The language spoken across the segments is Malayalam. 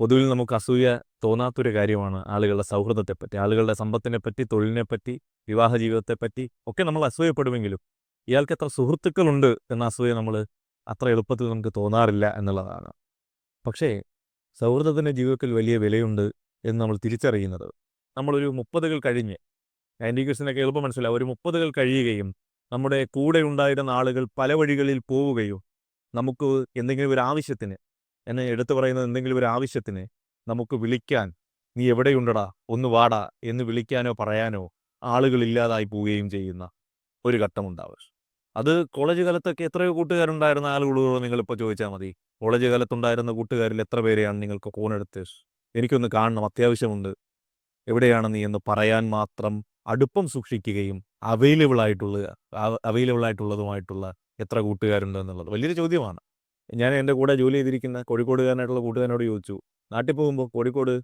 പൊതുവിൽ നമുക്ക് അസൂയ തോന്നാത്തൊരു കാര്യമാണ് ആളുകളുടെ സൗഹൃദത്തെപ്പറ്റി ആളുകളുടെ സമ്പത്തിനെപ്പറ്റി തൊഴിലിനെപ്പറ്റി വിവാഹ ജീവിതത്തെപ്പറ്റി ഒക്കെ നമ്മൾ അസൂയപ്പെടുമെങ്കിലും ഇയാൾക്ക് എത്ര സുഹൃത്തുക്കളുണ്ട് എന്ന അസൂയ നമ്മൾ അത്ര എളുപ്പത്തിൽ നമുക്ക് തോന്നാറില്ല എന്നുള്ളതാണ്. പക്ഷേ സൗഹൃദത്തിന്റെ ജീവിതത്തിൽ വലിയ വിലയുണ്ട് എന്ന് നമ്മൾ തിരിച്ചറിയുന്നത് നമ്മളൊരു മുപ്പതുകൾ കഴിഞ്ഞ് ആന്റിക്യൂസിനൊക്കെ എളുപ്പം മനസ്സിലാവും ഒരു മുപ്പതുകൾ കഴിയുകയും നമ്മുടെ കൂടെ ഉണ്ടായിരുന്ന ആളുകൾ പല വഴികളിൽ പോവുകയും നമുക്ക് എന്തെങ്കിലും ഒരു ആവശ്യത്തിന് എന്നെ എടുത്തു പറയുന്ന എന്തെങ്കിലും ഒരു ആവശ്യത്തിന് നമുക്ക് വിളിക്കാൻ നീ എവിടെയുണ്ടടാ? ഒന്ന് വാടാ എന്ന് വിളിക്കാനോ പറയാനോ ആളുകൾ ഇല്ലാതായി പോവുകയും ചെയ്യുന്ന ഒരു ഘട്ടമുണ്ടാവുക അത് കോളേജ് കാലത്തൊക്കെ എത്രയോ കൂട്ടുകാരുണ്ടായിരുന്ന ആളുകളോട് നിങ്ങളിപ്പോൾ ചോദിച്ചാൽ മതി. കോളേജ് കാലത്തുണ്ടായിരുന്ന കൂട്ടുകാരിൽ എത്ര പേരെയാണ് നിങ്ങൾക്ക് ഫോണെടുത്ത് എനിക്കൊന്ന് കാണണം അത്യാവശ്യമുണ്ട്. എവിടെയാണ് നീ എന്ന് പറയാൻ മാത്രം അടുപ്പം സൂക്ഷിക്കുകയും അവൈലബിൾ ആയിട്ടുള്ള അവൈലബിൾ ആയിട്ടുള്ളതുമായിട്ടുള്ള എത്ര കൂട്ടുകാരുണ്ട് എന്നുള്ളത്. വലിയൊരു ചോദ്യമാണ്. ഞാൻ എന്റെ കൂടെ ജോലി ചെയ്തിരിക്കുന്ന കോഴിക്കോടുകാരനായിട്ടുള്ള കൂട്ടുകാരനോട് ചോദിച്ചു നാട്ടിൽ പോകുമ്പോൾ കോഴിക്കോട്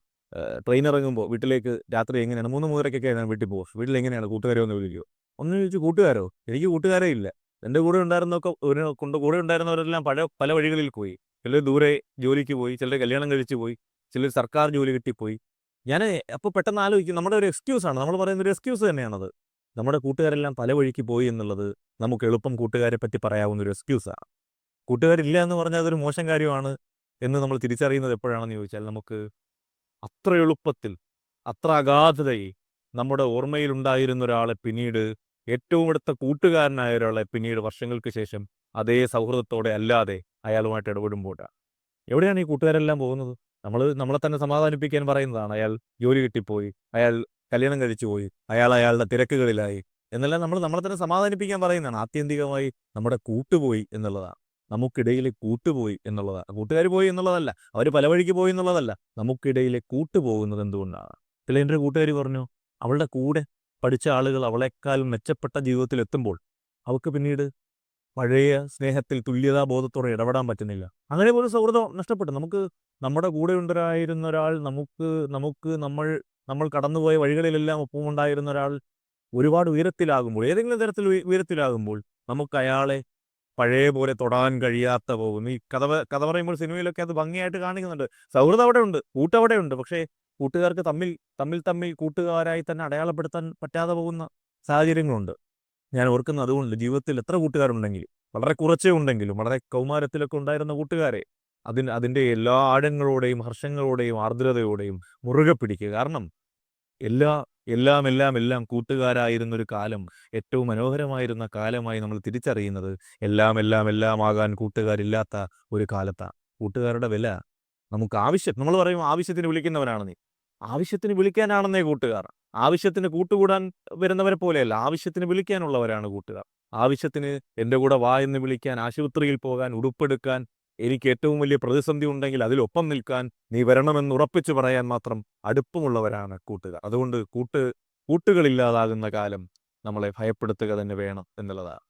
ട്രെയിൻ ഇറങ്ങുമ്പോൾ വീട്ടിലേക്ക് രാത്രി എങ്ങനെയാണ്? മൂന്ന് മൂന്നരക്കൊക്കെ ഞാൻ വീട്ടിൽ പോകും വീട്ടിൽ എങ്ങനെയാണ് കൂട്ടുകാരോ എന്ന് വിളിക്കുമോ ഒന്ന് ചോദിച്ചു കൂട്ടുകാരോ? എനിക്ക് കൂട്ടുകാരേ ഇല്ല. എന്റെ കൂടെ ഉണ്ടായിരുന്നൊക്കെ ഒരു കൊണ്ട് കൂടെ ഉണ്ടായിരുന്നവരെല്ലാം പല പല വഴികളിൽ പോയി. ചിലർ ദൂരെ ജോലിക്ക് പോയി ചിലർ കല്യാണം കഴിച്ച് പോയി ചിലർ സർക്കാർ ജോലി കിട്ടിപ്പോയി. ഞാൻ അപ്പോൾ പെട്ടെന്ന് ആലോചിക്കും നമ്മുടെ ഒരു എക്സ്ക്യൂസ് ആണ്. നമ്മൾ പറയുന്ന ഒരു എക്സ്ക്യൂസ് തന്നെയാണത്. നമ്മുടെ കൂട്ടുകാരെല്ലാം പല വഴിക്ക് പോയി എന്നുള്ളത് നമുക്ക് എളുപ്പം കൂട്ടുകാരെ പറ്റി പറയാവുന്ന ഒരു എക്സ്ക്യൂസാണ് കൂട്ടുകാരില്ല എന്ന് പറഞ്ഞാൽ അതൊരു മോശം കാര്യമാണ് എന്ന് നമ്മൾ തിരിച്ചറിയുന്നത് എപ്പോഴാണെന്ന് ചോദിച്ചാൽ നമുക്ക് അത്ര എളുപ്പത്തിൽ അത്ര അഗാധതയിൽ നമ്മുടെ ഓർമ്മയിൽ ഉണ്ടായിരുന്ന ഒരാളെ പിന്നീട് ഏറ്റവും അടുത്ത കൂട്ടുകാരനായ ഒരാളെ പിന്നീട് വർഷങ്ങൾക്ക് ശേഷം അതേ സൗഹൃദത്തോടെ അല്ലാതെ അയാളുമായിട്ട് ഇടപെടുമ്പോഴാണ് എവിടെയാണ് ഈ കൂട്ടുകാരെല്ലാം പോകുന്നത്? നമ്മൾ നമ്മളെ തന്നെ സമാധാനിപ്പിക്കാൻ പറയുന്നതാണ്. അയാൾ ജോലി കിട്ടിപ്പോയി അയാൾ കല്യാണം കഴിച്ചു പോയി അയാൾ അയാളുടെ തിരക്കുകളിലായി. എന്നെല്ലാം നമ്മൾ നമ്മളെ തന്നെ സമാധാനിപ്പിക്കാൻ പറയുന്നതാണ്. ആത്യന്തികമായി നമ്മുടെ കൂട്ടുപോയി എന്നുള്ളതാണ്. നമുക്കിടയിലെ കൂട്ടുപോയി എന്നുള്ളതാണ് കൂട്ടുകാർ പോയി എന്നുള്ളതല്ല അവർ പല വഴിക്ക് പോയി എന്നുള്ളതല്ല. നമുക്കിടയിൽ കൂട്ടുപോകുന്നത് എന്തുകൊണ്ടാണ്? എന്റെ കൂട്ടുകാർ പറഞ്ഞു അവളുടെ കൂടെ പഠിച്ച ആളുകൾ അവളെക്കാളും മെച്ചപ്പെട്ട ജീവിതത്തിൽ എത്തുമ്പോൾ അവൾക്ക് പിന്നീട് പഴയ സ്നേഹത്തിൽ തുല്യതാ ബോധത്തോടെ ഇടപെടാൻ പറ്റുന്നില്ല. അങ്ങനെ പോലും സൗഹൃദം നഷ്ടപ്പെട്ടു. നമുക്ക് നമ്മുടെ കൂടെ ഉണ്ടായിരുന്ന ഒരാൾ നമുക്ക് നമുക്ക് നമ്മൾ നമ്മൾ കടന്നുപോയ വഴികളിലെല്ലാം ഒപ്പം ഉണ്ടായിരുന്ന ഒരാൾ ഒരുപാട് ഉയരത്തിലാകുമ്പോൾ ഏതെങ്കിലും തരത്തിൽ ഉയ- ഉയരത്തിലാകുമ്പോൾ നമുക്ക് അയാളെ പഴയ പോലെ തൊടാൻ കഴിയാത്ത പോകുന്നു. ഈ കഥ കഥ പറയുമ്പോൾ സിനിമയിലൊക്കെ അത് ഭംഗിയായിട്ട് കാണിക്കുന്നുണ്ട്. സൗഹൃദം അവിടെ ഉണ്ട് കൂട്ടവിടെ ഉണ്ട്. പക്ഷേ കൂട്ടുകാർക്ക് തമ്മിൽ തമ്മിൽ തമ്മിൽ കൂട്ടുകാരായി തന്നെ അടയാളപ്പെടുത്താൻ പറ്റാതെ പോകുന്ന സാഹചര്യങ്ങളുണ്ട്. ഞാൻ ഓർക്കുന്നത് അതുകൊണ്ട് ജീവിതത്തിൽ എത്ര കൂട്ടുകാരുണ്ടെങ്കിലും വളരെ കുറച്ചേ ഉണ്ടെങ്കിലും വളരെ കൗമാരത്തിലൊക്കെ ഉണ്ടായിരുന്ന കൂട്ടുകാരെ അതിന് അതിന്റെ എല്ലാ ആഴങ്ങളോടെയും ഹർഷങ്ങളോടെയും ആർദ്രതയോടെയും മുറുകെ പിടിക്കുക. കാരണം എല്ലാ എല്ലാം എല്ലാം എല്ലാം കൂട്ടുകാരായിരുന്ന ഒരു കാലം ഏറ്റവും മനോഹരമായിരുന്ന കാലമായി നമ്മൾ തിരിച്ചറിയുന്നത് എല്ലാം എല്ലാം എല്ലാം ആകാൻ കൂട്ടുകാരില്ലാത്ത ഒരു കാലത്താണ് കൂട്ടുകാരുടെ വില. നമുക്ക് ആവശ്യം നമ്മൾ പറയും ആവശ്യത്തിന് വിളിക്കുന്നവനാണ് നീ. ആവശ്യത്തിന് വിളിക്കാനാണെന്നേ കൂട്ടുകാർ. ആവശ്യത്തിന് കൂട്ടുകൂടാൻ വരുന്നവരെ പോലെയല്ല ആവശ്യത്തിന് വിളിക്കാനുള്ളവരാണ് കൂട്ടുകാർ. ആവശ്യത്തിന് എന്റെ കൂടെ വാ എന്ന് വിളിക്കാൻ ആശുപത്രിയിൽ പോകാൻ ഉടുപ്പെടുക്കാൻ എനിക്ക് ഏറ്റവും വലിയ പ്രതിസന്ധി ഉണ്ടെങ്കിൽ അതിലൊപ്പം നിൽക്കാൻ നീ വരണമെന്ന് ഉറപ്പിച്ചു പറയാൻ മാത്രം അടുപ്പമുള്ളവരാണ് കൂട്ടുകാർ. അതുകൊണ്ട് കൂട്ട് കൂട്ടുകളില്ലാതാകുന്ന കാലം നമ്മളെ ഭയപ്പെടുത്തുക തന്നെ വേണം എന്നുള്ളതാണ്.